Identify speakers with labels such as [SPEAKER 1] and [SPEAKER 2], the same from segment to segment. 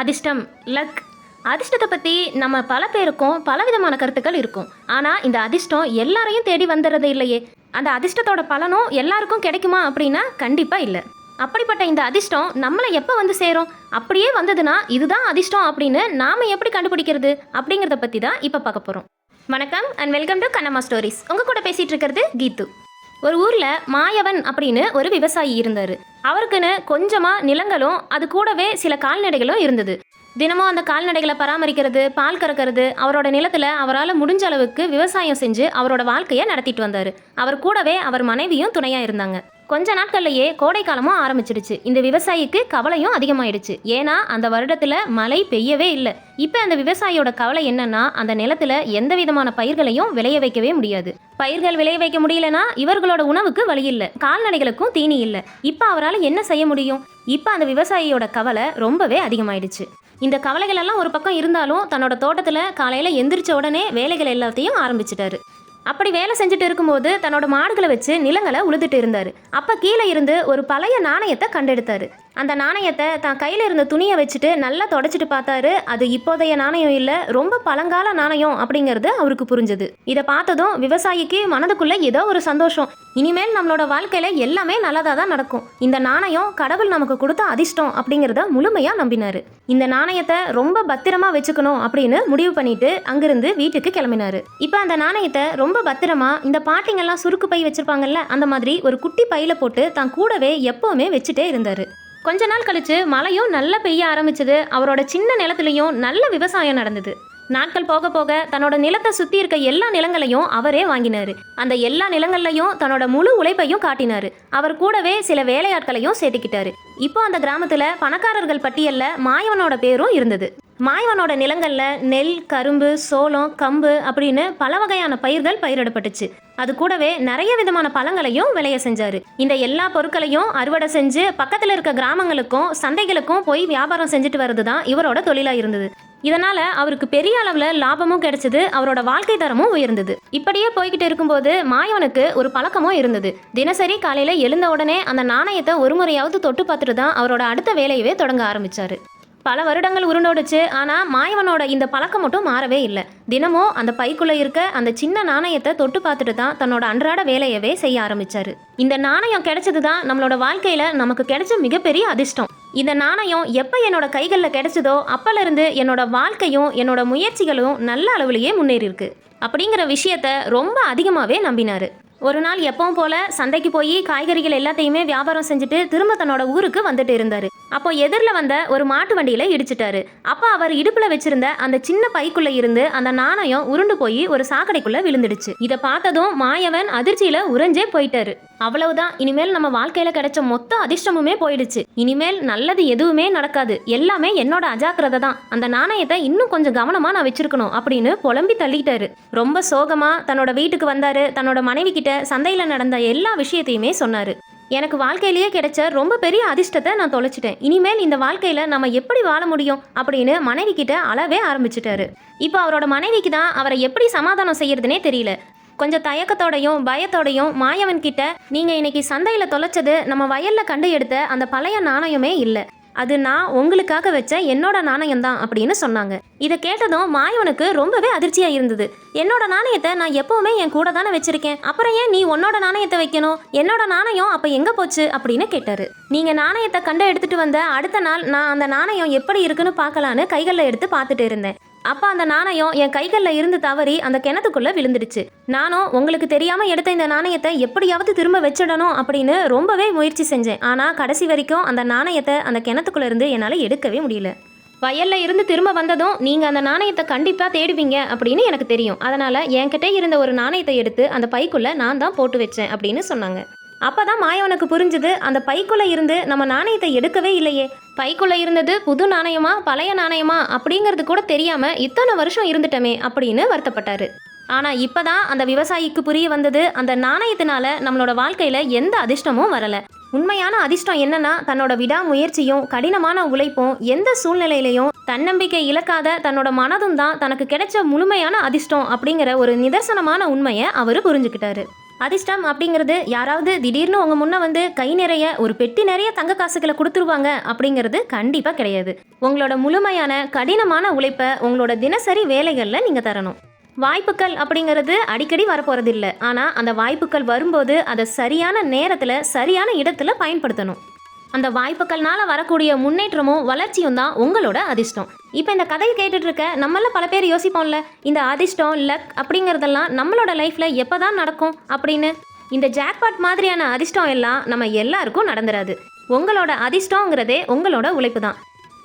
[SPEAKER 1] அதிர்ஷ்டம் லக் அதிர்ஷ்டத்தை பற்றி நம்ம பல பேருக்கும் பலவிதமான கருத்துக்கள் இருக்கும். ஆனால் இந்த அதிர்ஷ்டம் எல்லாரையும் தேடி வந்துடுறது இல்லையே. அந்த அதிர்ஷ்டத்தோட பலனும் எல்லாருக்கும் கிடைக்குமா அப்படின்னா கண்டிப்பாக இல்லை. அப்படிப்பட்ட இந்த அதிர்ஷ்டம் நம்மளை எப்போ வந்து சேரும்? அப்படியே வந்ததுன்னா இதுதான் அதிர்ஷ்டம் அப்படின்னு நாம் எப்படி கண்டுபிடிக்கிறது அப்படிங்கிறத பற்றி தான் இப்போ பார்க்க போகிறோம் வணக்கம் and welcome to Kannamma stories உங்கள் கூட பேசிகிட்டு இருக்கிறது கீத்து. ஒரு ஊரில் மாயவன் அப்படின்னு ஒரு விவசாயி இருந்தார். அவருக்குன்னு கொஞ்சமாக நிலங்களும் அது கூடவே சில கால்நடைகளும் இருந்தது. தினமும் அந்த கால்நடைகளை பராமரிக்கிறது பால் கறக்கிறது அவரோட நிலத்தில் அவரால் முடிஞ்ச அளவுக்கு விவசாயம் செஞ்சு அவரோட வாழ்க்கையை நடத்திட்டு வந்தார். அவர் கூடவே அவர் மனைவியும் துணையாக இருந்தாங்க. கொஞ்ச நாட்கள்லயே கோடைக்காலமும் ஆரம்பிச்சிடுச்சு. இந்த விவசாயிக்கு கவலையும் அதிகமாயிடுச்சு. ஏன்னா அந்த வருடத்துல மழை பெய்யவே இல்லை. இப்போ அந்த விவசாயியோட கவலை என்னன்னா அந்த நிலத்துல எந்த விதமான பயிர்களையும் விளைய வைக்கவே முடியாது. பயிர்கள் விளைய வைக்க முடியலனா இவர்களோட உணவுக்கு வழி இல்லை. கால்நடைகளுக்கும் தீனி இல்லை. இப்போ அவரால் என்ன செய்ய முடியும்? இப்போ அந்த விவசாயியோட கவலை ரொம்பவே அதிகமாயிடுச்சு. இந்த கவலைகள் எல்லாம் ஒரு பக்கம் இருந்தாலும் தன்னோட தோட்டத்தில் காலையில் எந்திரிச்ச உடனே வேலைகள் எல்லாத்தையும் ஆரம்பிச்சிட்டாரு. அப்படி வேலை செஞ்சுட்டு இருக்கும்போது தன்னோட மாடுகளை வச்சு நிலங்களை உழுதுட்டு இருந்தார். அப்போ கீழே இருந்து ஒரு பழைய நாணயத்தை கண்டெடுத்தார். அந்த நாணயத்தை தான் கையில் இருந்த துணியை வச்சுட்டு நல்லா தொடச்சிட்டு பார்த்தாரு. அது இப்போதைய நாணயம் இல்லை ரொம்ப பழங்கால நாணயம் அப்படிங்கிறது அவருக்கு புரிஞ்சது. இதை பார்த்ததும் விவசாயிக்கு மனதுக்குள்ள ஏதோ ஒரு சந்தோஷம். இனிமேல் நம்மளோட வாழ்க்கையில எல்லாமே நல்லதாக தான் நடக்கும். இந்த நாணயம் கடவுள் நமக்கு கொடுத்த அதிர்ஷ்டம் அப்படிங்கிறத முழுமையா நம்பினாரு. இந்த நாணயத்தை ரொம்ப பத்திரமா வச்சுக்கணும் அப்படின்னு முடிவு பண்ணிட்டு அங்கிருந்து வீட்டுக்கு கிளம்பினாரு. இப்போ அந்த நாணயத்தை ரொம்ப பத்திரமா இந்த பாட்டிங்கெல்லாம் சுருக்கு பை வச்சிருப்பாங்கல்ல அந்த மாதிரி ஒரு குட்டி பையில போட்டு தான் கூடவே எப்பவுமே வச்சுட்டே இருந்தாரு. கொஞ்ச நாள் கழிச்சு மழையும் நல்லா பெய்ய ஆரம்பிச்சது. அவரோட சின்ன நிலத்துலையும் நல்ல விவசாயம் நடந்தது. நாட்கள் போக போக தன்னோட நிலத்தை சுத்தி இருக்க எல்லா நிலங்களையும் அவரே வாங்கினாரு. அந்த எல்லா நிலங்கள்லையும் தன்னோட முழு உழைப்பையும் காட்டினாரு. அவர் கூடவே சில வேலையாட்களையும் சேர்த்துக்கிட்டாரு. இப்போ அந்த கிராமத்துல பணக்காரர்கள் பட்டியல்ல மாயவனோட பேரும் இருந்தது. மாயவனோட நிலங்களில் நெல் கரும்பு சோளம் கம்பு அப்படின்னு பல வகையான பயிர்கள் பயிரிடப்பட்டுச்சு. அது கூடவே நிறைய விதமான பழங்களையும் விளைய செஞ்சார். இந்த எல்லா பொருட்களையும் அறுவடை செஞ்சு பக்கத்தில் இருக்க கிராமங்களுக்கும் சந்தைகளுக்கும் போய் வியாபாரம் செஞ்சுட்டு வர்றது தான் இவரோட தொழிலாக இருந்தது. இதனால அவருக்கு பெரிய அளவுல லாபமும் கிடைச்சது அவரோட வாழ்க்கை தரமும் உயர்ந்தது. இப்படியே போய்கிட்டு இருக்கும்போது மாயவனுக்கு ஒரு பழக்கமும் இருந்தது. தினசரி காலையில எழுந்த உடனே அந்த நாணயத்தை ஒரு முறையாவது தொட்டு பார்த்துட்டு தான் அவரோட அடுத்த வேலையவே தொடங்க ஆரம்பிச்சாரு. பல வருடங்கள் உருண்டோடுச்சு. ஆனால் மாயவனோட இந்த பழக்கம் மட்டும் மாறவே இல்லை. தினமும் அந்த பைக்குள்ளே இருக்க அந்த சின்ன நாணயத்தை தொட்டு பார்த்துட்டு தான் தன்னோட அன்றாட வேலையவே செய்ய ஆரம்பிச்சாரு. இந்த நாணயம் கிடைச்சது தான் நம்மளோட வாழ்க்கையில் நமக்கு கிடைச்ச மிகப்பெரிய அதிர்ஷ்டம். இந்த நாணயம் எப்போ என்னோட கைகளில் கிடைச்சதோ அப்போலேருந்து என்னோட வாழ்க்கையும் என்னோட முயற்சிகளும் நல்ல அளவுலேயே முன்னேறி இருக்கு அப்படிங்கிற விஷயத்த ரொம்ப அதிகமாகவே நம்பினார். ஒரு நாள் எப்பவும் போல சந்தைக்கு போய் காய்கறிகள் எல்லாத்தையுமே வியாபாரம் செஞ்சுட்டு திரும்ப தன்னோட ஊருக்கு வந்துட்டு இருந்தாரு. அப்போ எதிரில் வந்த ஒரு மாட்டு வண்டியில் இடிச்சிட்டாரு. அப்போ அவர் இடுப்பில் வச்சிருந்த அந்த சின்ன பைக்குள்ள இருந்து அந்த நாணயம் உருண்டு போய் ஒரு சாக்கடைக்குள்ள விழுந்துடுச்சு. இதை பார்த்ததும் மாயவன் அதிர்ச்சியில உறைஞ்சே போயிட்டாரு. அவ்வளவுதான். இனிமேல் நம்ம வாழ்க்கையில கிடைச்ச மொத்த அதிர்ஷ்டமுமே போயிடுச்சு. இனிமேல் நல்லது எதுவுமே நடக்காது. எல்லாமே என்னோட அஜாக்கிரதை தான். அந்த நாணயத்தை இன்னும் கொஞ்சம் கவனமா நான் வச்சிருக்கணும் அப்படின்னு புலம்பி தள்ளிட்டாரு. ரொம்ப சோகமா தன்னோட வீட்டுக்கு வந்தாரு. தன்னோட மனைவி கிட்ட சந்தையில நடந்த எல்லா விஷயத்தையுமே சொன்னாரு. எனக்கு வாழ்க்கையிலேயே கிடைச்ச ரொம்ப பெரிய அதிர்ஷ்டத்தை நான் தொலைச்சிட்டேன். இனிமேல் இந்த வாழ்க்கையில நம்ம எப்படி வாழ முடியும் அப்படின்னு மனைவி கிட்ட அளவே ஆரம்பிச்சிட்டாரு. இப்போ அவரோட மனைவிக்கு தான் அவரை எப்படி சமாதானம் செய்யறதுனே தெரியல. கொஞ்சம் தயக்கத்தோடையும் பயத்தோடையும் மாயவன் கிட்ட நீங்க இன்னைக்கு சந்தையில தொலைச்சது நம்ம வயல்ல கண்டு எடுத்த அந்த பழைய நாணயமே இல்லை. அது நான் உங்களுக்காக வச்ச என்னோட நாணயம் தான் அப்படின்னு சொன்னாங்க. இதை கேட்டதும் மாயவனுக்கு ரொம்பவே அதிர்ச்சியா இருந்தது. என்னோட நாணயத்தை நான் எப்பவுமே என் கூட தானே வச்சிருக்கேன். அப்புறம் ஏன் நீ உன்னோட நாணயத்தை வைக்கணும்? என்னோட நாணயம் அப்ப எங்க போச்சு? அப்படின்னு கேட்டாரு. நீங்க நாணயத்தை கண்டு எடுத்துட்டு வந்த அடுத்த நாள் நான் அந்த நாணயம் எப்படி இருக்குன்னு பார்க்கலான்னு கைகளில் எடுத்து பார்த்துட்டு இருந்தேன். அப்போ அந்த நாணயம் என் கைகளில் இருந்து தவறி அந்த கிணத்துக்குள்ளே விழுந்துடுச்சு. நானும் உங்களுக்கு தெரியாமல் எடுத்த இந்த நாணயத்தை எப்படியாவது திரும்ப வச்சிடணும் அப்படின்னு ரொம்பவே முயற்சி செஞ்சேன். ஆனால் கடைசி வரைக்கும் அந்த நாணயத்தை அந்த கிணத்துக்குள்ளே இருந்து என்னால் எடுக்கவே முடியல. வயல்ல இருந்து திரும்ப வந்ததும் நீங்கள் அந்த நாணயத்தை கண்டிப்பாக தேடுவீங்க அப்படின்னு எனக்கு தெரியும். அதனால் என்கிட்ட இருந்த ஒரு நாணயத்தை எடுத்து அந்த பைக்குள்ளே நான் தான் போட்டு வச்சேன் அப்படின்னு சொன்னாங்க. அப்போ தான் மாயவனுக்கு புரிஞ்சுது அந்த பைக்குள்ளே இருந்து நம்ம நாணயத்தை எடுக்கவே இல்லையே. பைக்குள்ளே இருந்தது புது நாணயமா பழைய நாணயமா அப்படிங்கிறது கூட தெரியாமல் இத்தனை வருஷம் இருந்துட்டமே அப்படின்னு வருத்தப்பட்டாரு. இப்போ தான் அந்த விவசாயிக்கு புரிய வந்தது அந்த நாணயத்தினால நம்மளோட வாழ்க்கையில் எந்த அதிர்ஷ்டமும் வரல. உண்மையான அதிர்ஷ்டம் என்னன்னா தன்னோட விடாமுயற்சியும் கடினமான உழைப்பும் எந்த சூழ்நிலையிலையும் தன்னம்பிக்கை இழக்காத தன்னோட மனதும் தான் தனக்கு கிடைச்ச முழுமையான அதிர்ஷ்டம் அப்படிங்கிற ஒரு நிதர்சனமான உண்மையை அவர் புரிஞ்சுக்கிட்டாரு. அதிர்ஷ்டம் அப்படிங்கிறது யாராவது திடீர்னு உங்க முன்ன வந்து கை நிறைய ஒரு பெட்டி நிறைய தங்க காசுகளை கொடுத்துருவாங்க அப்படிங்கிறது கண்டிப்பா கிடையாது. உங்களோட முழுமையான கடினமான உழைப்பை உங்களோட தினசரி வேலைகளில் நீங்க தரணும். வாய்ப்புகள் அப்படிங்கிறது அடிக்கடி வரப்போறது இல்லை ஆனால் அந்த வாய்ப்புகள் வரும்போது அதை சரியான நேரத்தில் சரியான இடத்துல பயன்படுத்தணும். அந்த வாய்ப்புகள்னால வரக்கூடிய முன்னேற்றமும் வளர்ச்சியும் தான் உங்களோட அதிர்ஷ்டம். இப்போ இந்த கதையை கேட்டுட்டு இருக்க நம்மள பல பேர் யோசிப்போம்ல இந்த அதிர்ஷ்டம் லக் அப்படிங்கிறதெல்லாம் நம்மளோட லைஃப்ல எப்பதான் நடக்கும் அப்படின்னு? இந்த ஜாக்பாட் மாதிரியான அதிர்ஷ்டம் எல்லாம் நம்ம எல்லாருக்கும் நடந்துராது. உங்களோட அதிர்ஷ்டங்கிறதே உங்களோட உழைப்பு தான்.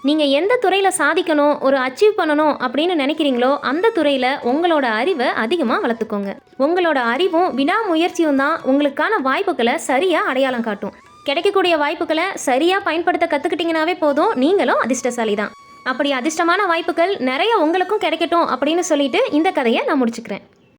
[SPEAKER 1] நீங்கள் எந்த துறையில் சாதிக்கணும் ஒரு அச்சீவ் பண்ணணும் அப்படின்னு நினைக்கிறீங்களோ அந்த துறையில் உங்களோட அறிவை அதிகமாக வளர்த்துக்கோங்க. உங்களோட அறிவும் விடாமுயற்சியும் தான் உங்களுக்கான வாய்ப்புகளை சரியாக அடையாளம் காட்டும். கிடைக்கக்கூடிய வாய்ப்புகளை சரியாக பயன்படுத்த கற்றுக்கிட்டிங்கனாவே போதும். நீங்களும் அதிர்ஷ்டசாலி தான் அப்படி அதிர்ஷ்டமான வாய்ப்புகள் நிறைய உங்களுக்கும் கிடைக்கட்டும் அப்படின்னு சொல்லிட்டு இந்த கதையை நான் முடிச்சுக்கிறேன்.